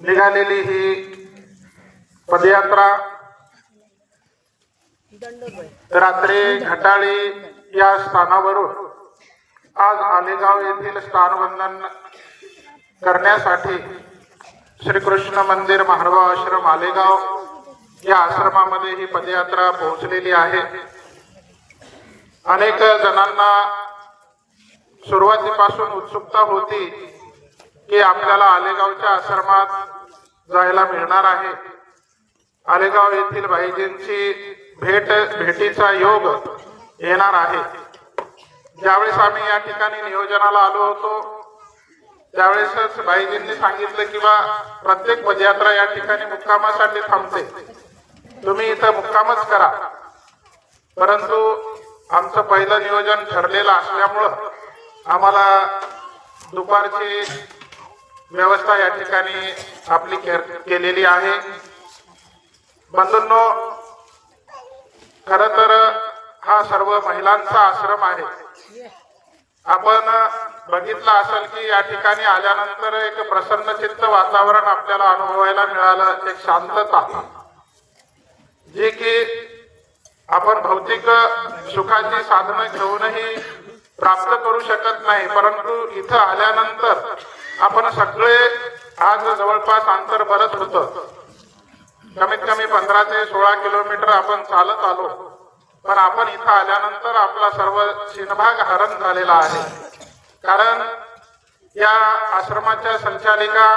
निघालेली ही पदयात्रा रात्री घटाळी या स्थानावरून आज आलेगाव येथील स्थानवंदन करण्यासाठी श्रीकृष्ण मंदिर महानुभाव आश्रम आलेगाव या आश्रमामध्ये ही पदयात्रा पोहोचलेली आहे. अनेक जणांना सुरुवातीपासून उत्सुकता होती की आपल्याला आलेगावच्या आश्रमात जायला मिळणार आहे. आलेगाव येथील भाईजींची भेट भेटीचा योग येणार आहे. ज्यावेळेस आम्ही या ठिकाणी नियोजनाला आलो होतो त्यावेळेसच भाईजींनी सांगितलं की बा प्रत्येक पदयात्रा या ठिकाणी मुक्कामासाठी थांबते. तुम्ही इथं मुक्कामच करा. परंतु आमचं पहिलं नियोजन ठरलेलं असल्यामुळं आम्हाला दुपारची व्यवस्था या ठिकाणी आपली केलेली आहे. बंधूंनो खर तर हा सर्व महिलांचा आश्रम आहे. आपण बघितलं असेल की या ठिकाणी आल्यानंतर एक प्रसन्नचित्त वातावरण आपल्याला अनुभवायला मिळालं एक शांतता. जी की आपण भौतिक सुखाची साधनं घेऊनही प्राप्त करू शकत नाही परंतु इथं आल्यानंतर आपण सगळे आज जवळपास अंतर भरत होतं. कमीत कमी पंधरा ते सोळा किलोमीटर आपण चालत आलो. पण आपण इथं आल्यानंतर आपला सर्व शिनभाग हरण झालेला आहे. कारण या आश्रमाच्या संचालिका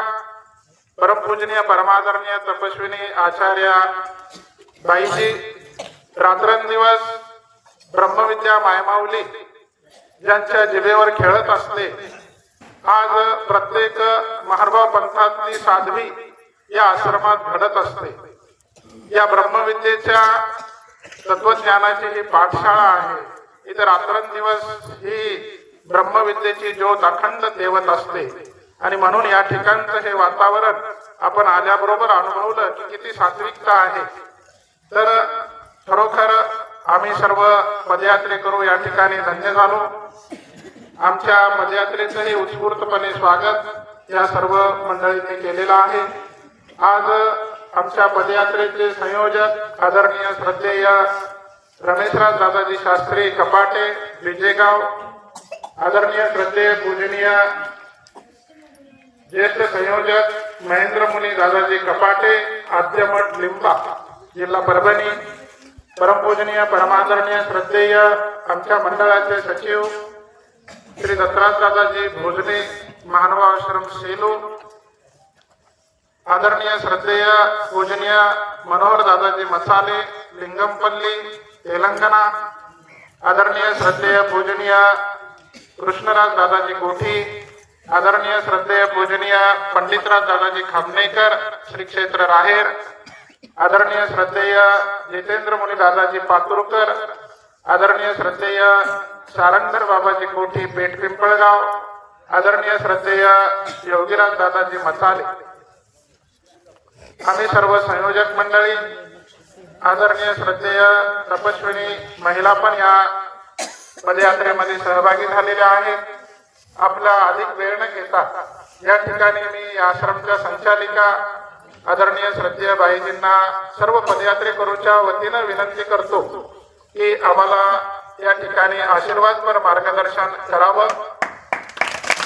परमपूजनीय परमादरणीय तपस्विनी आचार्य बाईजी रात्रंदिवस ब्रह्मविद्या मायमाऊली ज्यांच्या जिभेवर खेळत असते आज प्रत्येक महानुभाव पंथातली साध्वी या आश्रमात घडत असते. या ब्रह्मविद्येच्या तत्वज्ञानाची ही पाठशाळा आहे. इथे रात्रंदिवस ही ब्रह्मविद्येची ज्योत अखंड देवत असते. आणि म्हणून या ठिकाणचं हे वातावरण आपण आल्याबरोबर अनुभवलं की किती सात्विकता आहे. तर खरोखर आम्ही सर्व पदयात्रे करू या ठिकाणी धन्य झालो. आमच्या पदयात्रेचंही उत्स्फूर्तपणे स्वागत या सर्व मंडळींनी केलेलं आहे. आज आमच्या पदयात्रेचे संयोजक आदरणीय श्रद्धेय रमेशराज दादाजी शास्त्री कपाटे विजयगाव आदरणीय श्रद्धेय पूजनीय ज्येष्ठ संयोजक महेंद्र मुनी दादाजी कपाटे आद्यमठ लिंबा जिल्हा परभणी परमपूजनीय परमादरणीय श्रद्धेय आमच्या मंडळाचे सचिव श्री दत्तराज दादाजी भोजने महानुभाव आश्रम सेलू। आदरणीय श्रद्धेय पूजनीय मनोहर दादाजी मसाले लिंगमपल्ली तेलंगणा। आदरणीय श्रद्धेय पूजनीय कृष्णराज दादाजी कोठी। आदरणीय श्रद्धेय पूजनीय पंडितराज दादाजी खामनेकर श्री क्षेत्र राहेर। आदरणीय श्रद्धेय जितेंद्र मुनी दादाजी पातुरकर। आदरणीय श्रद्धेय सारंगर बाबाजी कोठी पेठ पिंपळगाव. आदरणीय श्रद्धेय योगीराज दादाजी मसाले. आम्ही सर्व संयोजक मंडळी आदरणीय श्रद्धेय तपस्विनी महिला पण या पदयात्रेमध्ये सहभागी झालेल्या आहेत. आपला अधिक वेळ न घेता या ठिकाणी मी आश्रमच्या संचालिका आदरणीय श्रद्धेय बाईजींना सर्व पदयात्रे करूच्या वतीनं विनंती करतो की आम्हाला या ठिकाणी आशीर्वादपर मार्गदर्शन करावं.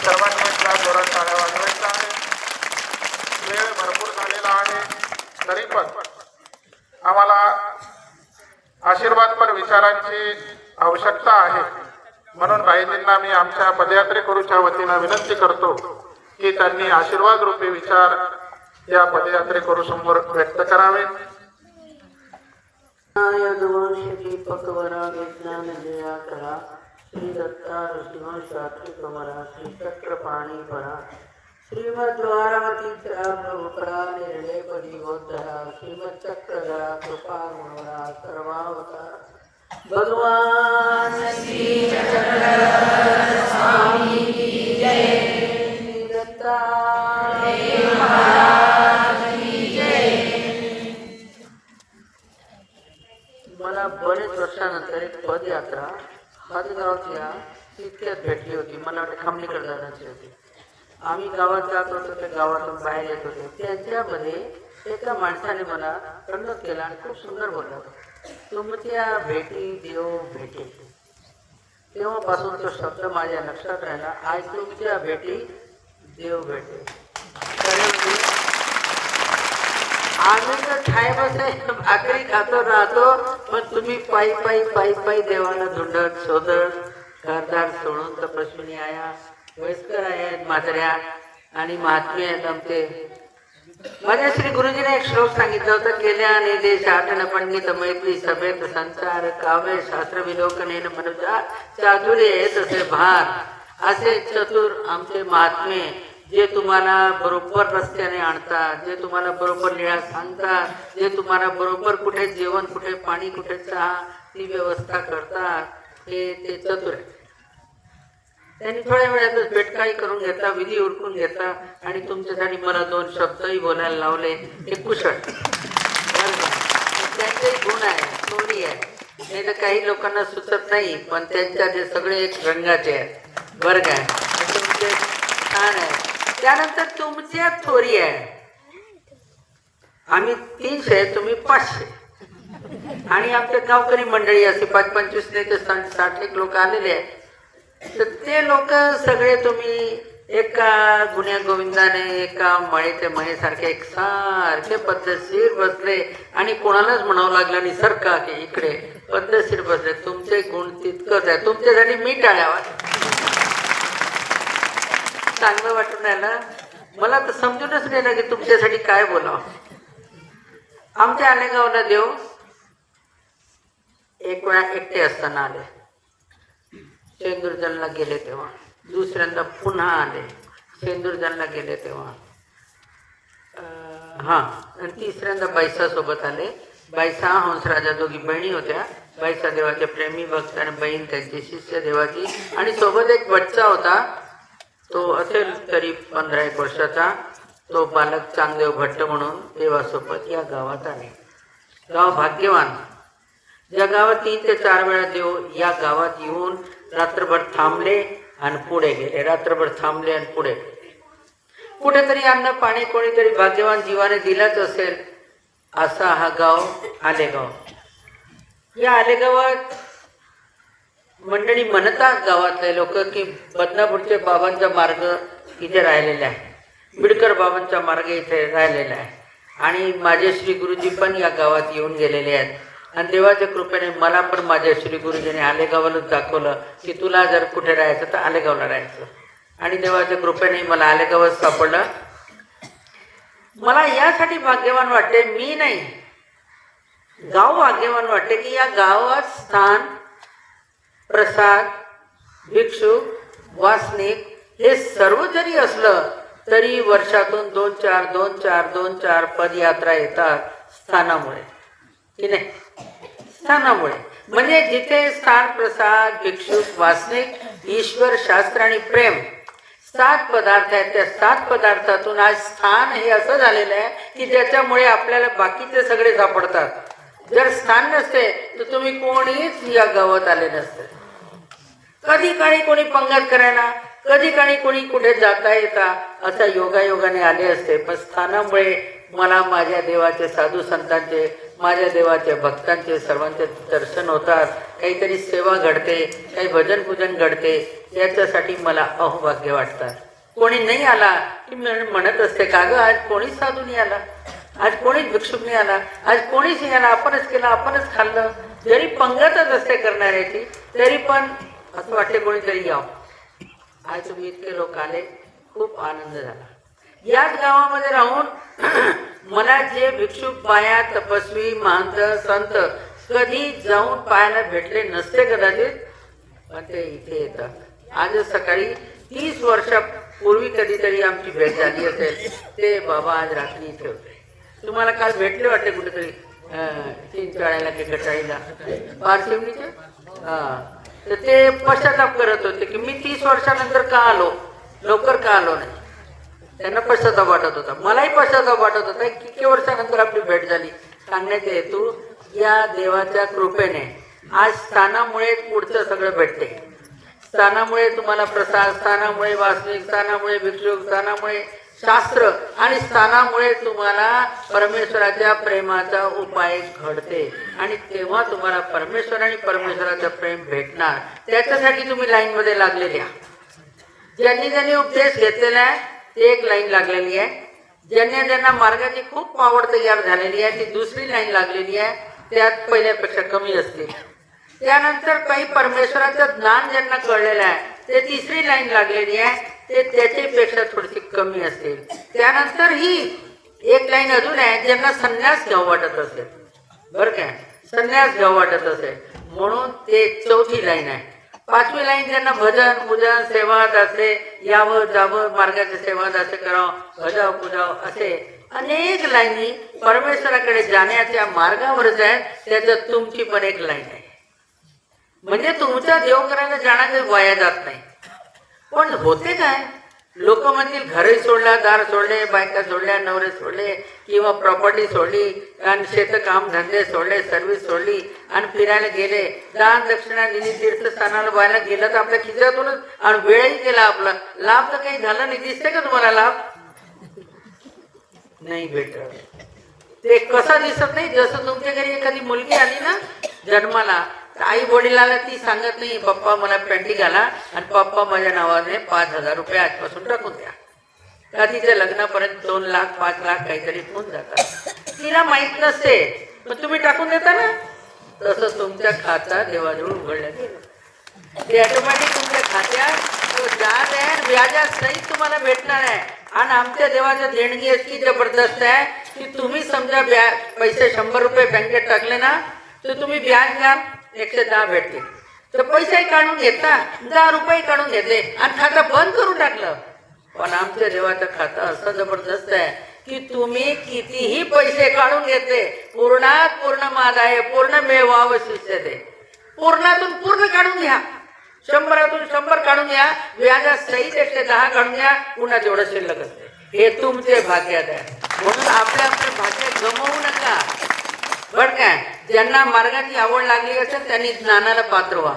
सर्वांनी जोरात टाळ्या वाजवायचा आहे. वेळ भरपूर झालेला आहे. तरी पण आम्हाला आशीर्वादपर विचारांची आवश्यकता आहे. म्हणून बाईजींना मी आमच्या पदयात्रेकरूच्या वतीनं विनंती करतो की त्यांनी आशीर्वाद रूपी विचार या पदयात्रे समोर व्यक्त करावे पकवरा विज्ञान जया करा श्री दत्ता ऋषिवंशात्री कमरा श्री चक्रपाणी परा श्रीमद्वारावती प्रभुपरा निर्णय परिवोद्धरा श्रीमद चक्रधरा कृपा गुणवरा सर्वावतार. भगवान श्री स्वामी जय श्री दत्ता त्याच्यानंतर एक पदयात्रा. हातगावच्या इतक्यात भेटली होती. मला वाटतं खामणीकडे जाण्याची होती. आम्ही गावात जात होतो त्या गावातून बाहेर येत होते. त्यांच्यामध्ये एका माणसाने मला दंडक केला आणि खूप सुंदर बोलला. तुमच्या म्हणजे भेटी देव भेटे. तेव्हापासून तो शब्द माझ्या लक्षात राहिला. आज तुमच्या भेटी देव भेटे. आम्ही तर ठाय बसाय भाकरी खातो राहतो. पण तुम्ही पायी पायी पायी पायी देवाला धुंडत शोधत घरदार सोडून तपस्विनी आया वयस्कर आहेत म्हाताऱ्या आणि महात्मे आहेत आमचे. माझ्या श्री गुरुजीने एक श्लोक सांगितलं होतं केल्याने देश आठन पंडित मैत्री सभेत संसार काव्य शास्त्र विलोकने मनुजा चातुर्य तसे भार. असे चतुर आमचे महात्मे जे तुम्हाला बरोबर रस्त्याने आणतात जे तुम्हाला बरोबर निळा सांगतात जे तुम्हाला बरोबर कुठे जेवण कुठे पाणी कुठे चहा ती व्यवस्था करतात हे ते चतुर आहे. त्यांनी थोड्या वेळातच भेटकाही करून घेतला विधी उरकून घेतला आणि तुमच्यासाठी मला दोन शब्दही बोलायला लावले. हे कुशल. त्यांचे गुण आहे स्टोरी आहे. नाही तर काही लोकांना सुचत नाही पण त्यांच्या ते सगळे एक रंगाचे आहेत. वर्ग आहे. तुमचे छान आहे. त्यानंतर तुमच्या थोरी आहे. आम्ही तीनशे तुम्ही पाचशे. आणि आमच्या गावकरी मंडळी असे पाच पंचवीस नाही साठ एक लोक आलेले आहेत. तर ते लोक सगळे तुम्ही एका गुन्ह्या गोविंदाने एका मळेचे मळेसारखे एक सारखे पद्धतशीर बसले आणि कोणालाच म्हणावं लागलं आणि सरका की इकडे? पद्धतशीर बसले. तुमचे गुण तितकंच आहे. तुमच्यासाठी मी टाळ्यावा चांगलं वाटून राहिलं. मला तर समजूनच नाही ना की तुमच्यासाठी काय बोलावं. आमच्या आलेगावला देव एक वेळा एकटे असताना आले. शेंदुरजनला गेले तेव्हा. दुसऱ्यांदा पुन्हा आले. सेंदुर्जनला गेले तेव्हा. हा आणि तिसऱ्यांदा बाईसा सोबत आले. बायसा हंसराजा दोघी बहिणी होत्या. बायसा देवाचे प्रेमी भक्त आणि बहीण त्यांची शिष्य देवाची. आणि सोबत एक बच्चा होता. तो असेल तरी पंधरा एक वर्षाचा तो बालक चांगदेव भट्ट म्हणून देवासोबत या गावात आहे. गाव भाग्यवान. ज्या गावात तीन ते चार वेळा देव या गावात येऊन रात्रभर थांबले आणि पुढे गेले. रात्रभर थांबले आणि पुढे गेले. कुठेतरी अन्न पाणी कोणीतरी भाग्यवान जीवाने दिलाच असेल असा हा गाव आलेगाव. या आलेगावात मंडळी म्हणतात गावातले लोक की बदनापूरचे बाबांचा मार्ग इथे राहिलेला आहे. बिडकर बाबांचा मार्ग इथे राहिलेला आहे. आणि माझे श्री गुरुजी पण या गावात येऊन गेलेले आहेत. आणि देवाच्या कृपेने मला पण माझ्या श्री गुरुजीने आलेगावालाच दाखवलं की तुला जर कुठे राहायचं तर आलेगावला राहायचं. आणि देवाच्या कृपेने मला आलेगावच सापडलं. मला यासाठी भाग्यवान वाटते मी नाही. गाव भाग्यवान वाटते की या गावात स्थान प्रसाद भिक्षुक वासनिक हे सर्व जरी असलं तरी वर्षातून दोन चार दोन चार दोन चार पदयात्रा येतात स्थानामुळे. की नाही? स्थानामुळे. म्हणजे जिथे स्थान प्रसाद भिक्षुक वासनिक ईश्वर शास्त्र आणि प्रेम सात पदार्थ आहेत त्या सात पदार्थातून आज स्थान हे असं झालेलं आहे की ज्याच्यामुळे आपल्याला बाकीचे सगळे सापडतात. जर स्थान नसते तर तुम्ही कोणीच या गावात आले नसते. कधी काही कोणी पंगत करायला कधी काही कोणी कुठे जाता येता असा योगायोगाने आले असते. पण स्थानामुळे मला माझ्या देवाचे साधू संतांचे माझ्या देवाचे भक्तांचे सर्वांचे दर्शन होतात. काहीतरी सेवा घडते काही भजन पूजन घडते याच्यासाठी मला अहोभाग्य वाटतात. कोणी नाही आला की मी म्हणत असते का गं आज कोणीच साधू नाही आला? आज कोणीच भिक्षुक नाही आला? आज कोणीच नाही आला? आपणच केलं आपणच खाल्लं. जरी पंगतच असते करणाऱ्याची तरी पण असं वाटते कोणीतरी यावं. आज तुम्ही इतके लोक आले खूप आनंद झाला. याच गावामध्ये राहून मला जे भिक्षुक पाया तपस्वी महंत संत कधी जाऊन पाहायला भेटले नसते कदाचित पण ते इथे येतात. आज सकाळी तीस वर्षापूर्वी कधीतरी आमची भेट झाली असेल. ते बाबा आज रात्री इथे होते. तुम्हाला काल भेटले वाटते कुठेतरी चिंचाळ्याला की कटाळीला पारशिवनीचे हा. तर ते पश्चाताप करत होते की मी तीस वर्षानंतर का आलो? लवकर का आलो नाही? त्यांना पश्चाताप वाटत होता. मलाही पश्चाताप वाटत होता किती वर्षानंतर आपली भेट झाली? सांगण्याचा हेतू या देवाच्या कृपेने आज स्थानामुळे पुढचं सगळं भेटते. स्थानामुळे तुम्हाला प्रसाद स्थानामुळे वास्तविक स्थानामुळे भिक्षुक स्थानामुळे शास्त्र आणि स्थानामुळे तुम्हाला परमेश्वराच्या प्रेमाचा उपाय घडते. आणि तेव्हा तुम्हाला परमेश्वर आणि परमेश्वराचं प्रेम भेटणार. त्याच्यासाठी तुम्ही लाईनमध्ये लागलेले आहात. ज्यांनी ज्यांनी उपदेश घेतलेला आहे ते एक लाईन लागलेली आहे. ज्यांना ज्यांना मार्गाची खूप आवड तयार झालेली आहे ती दुसरी लाईन लागलेली आहे. त्यात पहिल्यापेक्षा कमी असते त्यानंतर काही परमेश्वराचं ज्ञान ज्यांना कळलेलं आहे ते तिसरी लाईन लागलेली आहे. ते त्याच्यापेक्षा थोडीशी कमी असेल त्यानंतर ही एक लाईन अजून आहे ज्यांना संन्यास घ्यावं वाटत असेल. बरं काय संन्यास घ्यावं वाटत असेल. म्हणून ते चौथी लाईन आहे. पाचवी लाईन ज्यांना भजन पूजन सेवा दासे यावं जावं मार्गाचे सेवा दासे करावं भजाव पूजाव असे अनेक लाईनी परमेश्वराकडे जाण्याच्या मार्गावरच आहेत त्याच्यात तुमची पण एक लाईन आहे. म्हणजे तुमचा देव करायला जाण्याचं वाया जात नाही. पण होते काय? लोक म्हणतील घरे सोडला दार सोडले बायका सोडल्या नवरे सोडले किंवा प्रॉपर्टी सोडली आणि शेत काम धंदे सोडले सर्व्हिस सोडली आणि फिरायला गेले. दान दक्षिणा दिली तीर्थस्थानाला व्हायला गेलं तर आपल्या खिशातूनच आणि वेळही गेला आपला. लाभ तर काही झाला नाही. दिसते का तुम्हाला लाभ? नाही भेटत. ते कसं दिसत नाही? जसं तुमच्या घरी एखादी मुलगी आली ना जन्माला आई वडिलाला ती सांगत नाही पप्पा मला पेंटिंग घाला आणि पप्पा माझ्या नावाने पाच हजार रुपये आजपासून टाकून द्या. का तिच्या लग्नापर्यंत दोन लाख पाच लाख काहीतरी होऊन जातात. तिला माहीत नसते पण तुम्ही टाकून देता ना. तसं तुमच्या खाता देवाजवळ उघडल्या गेलं ते ऑटोमॅटिक तुमच्या खात्यात तो व्याज आहे व्याजा व्याजासहित तुम्हाला भेटणार आहे. आणि आमच्या देवाचं देणगी इतकी जबरदस्त आहे की तुम्ही समजा ब्या पैसे शंभर रुपये बँकेत टाकले ना तर तुम्ही व्याज घ्या. एकशे दहा भेटते तर पैसेही काढून घेतला दहा रुपये काढून घेतले आणि खातं बंद करून टाकलं. पण आमच्या देवाचं खातं असं जबरदस्त आहे की तुम्ही कितीही पैसे काढून घेतले पूर्णात पूर्ण माद आहे पूर्ण मेवावं ते. पूर्णातून पूर्ण काढून घ्या. शंभरातून शंभर काढून घ्या व्याजा सहित एकशे दहा काढून घ्या पुन्हा तेवढं शिल्लक असते. हे तुमचे भाग्यात आहे. म्हणून आपल्या आपले भाग्य गमवू नका. बर काय ज्यांना मार्गाची आवड लागली असेल त्यांनी ज्ञानाला पात्र व्हा.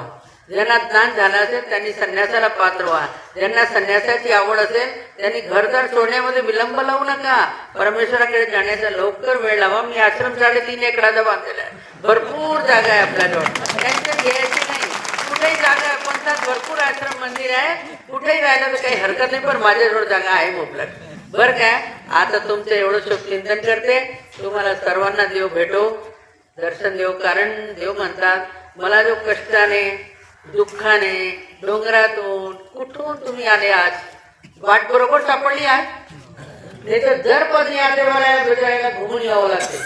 ज्यांना ज्ञान झालं असेल त्यांनी संन्यासाला पात्र व्हा. ज्यांना संन्यासाची आवड असेल त्यांनी घरदार सोडण्यामध्ये विलंब लावू नका. परमेश्वराकडे जाण्याचा लवकर वेळ लावा. मी आश्रम साडेतीन एकराचा बांधलेला आहे. भरपूर जागा आहे आपल्याजवळ टेन्शन घ्यायची नाही. कुठेही जागा आहे पंचायत भरपूर आश्रम मंदिर आहे कुठेही राहिलं तर काही हरकत नाही पण माझ्याजवळ जागा आहे मुबलक बरं काय आता तुमचं एवढं शुभ चिंतन करते. तुम्हाला सर्वांना देव भेटो. दर्शन देव कारण देव म्हणतात मला जो कष्टाने दुःखाने डोंगरातून कुठून तुम्ही आले आज? वाट बरोबर सापडली आज? नाही तर दर पदनी आदेवाला भेटायला घुमून यावं लागते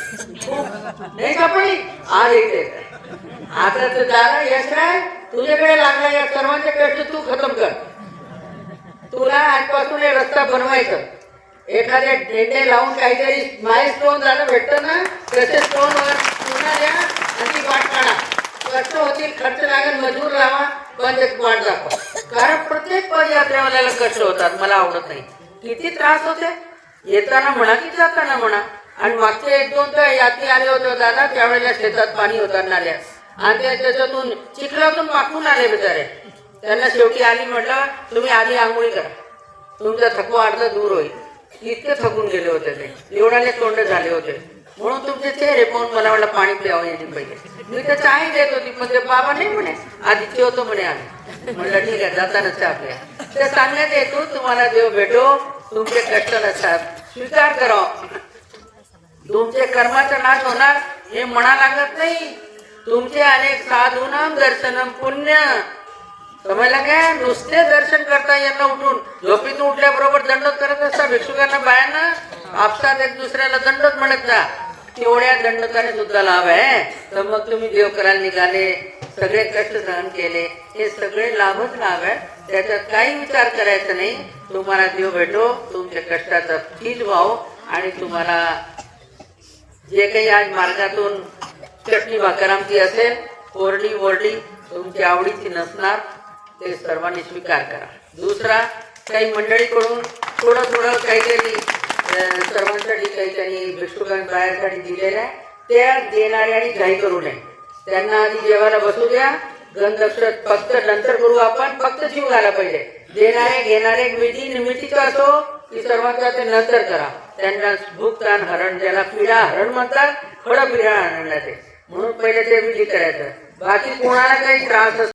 नाही सापडली? आज येते आता तर दादा यश काय? तुझ्याकडे लागला या सर्वांचे कष्ट तू खतम कर. तुला आजपासून हे रस्ता बनवायचं. एखाद्या डेंडे लावून काहीतरी माय स्टोन झालं भेटतं ना तसे स्टोन पुन्हा द्या आणि ती वाट काढा. कष्ट होतील खर्च लागेल मजूर लावा पण एक वाट दाखवा. कारण प्रत्येक पदयात्रेवाल्याला कष्ट होतात मला आवडत नाही. किती त्रास होते? येताना म्हणा की जाताना म्हणा. आणि मागचे एक दोन तर यात्री आले होते दादा त्यावेळेला शेतात पाणी होतात नाल्या. आणि त्या त्याच्यातून चिखलातून माखून आले बिचारे. त्यांना शेवटी आली म्हटलं तुम्ही आधी आंघोळी करा. तुमचा थकवा अर्ध दूर होईल. इतके थकून गेले होते ते. एवढ्याने तोंड झाले होते. म्हणून तुमचे चेहरे पाहून मला वाटलं पाणी प्यावं यांनी पहिले मी तर चाय देत होती पण ते बाबा नाही म्हणे आधी होतो म्हणे आम्ही. म्हणलं ठीक आहे जाता चहा प्या. ते सांगण्यात येतो तुम्हाला देव भेटो तुमचे कष्ट नसतात. स्वीकार करा. तुमचे कर्माचा नाश होणार हे म्हणा लागत नाही. तुमचे अनेक साधूनम दर्शनम पुण्य. समजलं काय नुसते दर्शन करता यांना उठून झोपीतून उठल्याबरोबर दंडोत करत असता भिक्षुकांना बायांना? आपसात एक दुसऱ्याला दंडोत म्हणत जा. तेवढ्या दंडकाने सुद्धा लाभ आहे तर मग तुम्ही देव करायला निघाले सगळे कष्ट सहन केले हे सगळे लाभच लाभ आहे. त्याच्यात काही विचार करायचा नाही. तुम्हाला देव भेटो तुमच्या कष्टाचा फील व्हावं आणि तुम्हाला जे काही आज मार्गातून चटणी भाकर आमची असेल कोरडी वरडी तुमची आवडीची नसणार. ते सर्वांनी स्वीकार करा. दुसरा काही मंडळीकडून थोडं थोडं काहीतरी सर्वांसाठी काही त्यांनी भिक्षुकां बाहेरसाठी दिलेल्या आहे. त्या देणाऱ्यांनी घाई करू नये. त्यांना आधी जेवायला बसू द्या. गंधक्ष फक्त नंतर करू आपण. फक्त जीव घाला पाहिजे. देणारे घेणारे मिठी निमित्तीचं असो की सर्वांचा ते नंतर करा. त्यांना भूक ताण हरण ज्याला पिढा हरण म्हणतात खडं पिढा हरण म्हणून पहिले ते विधी करायचं. बाकी कोणाला काही त्रास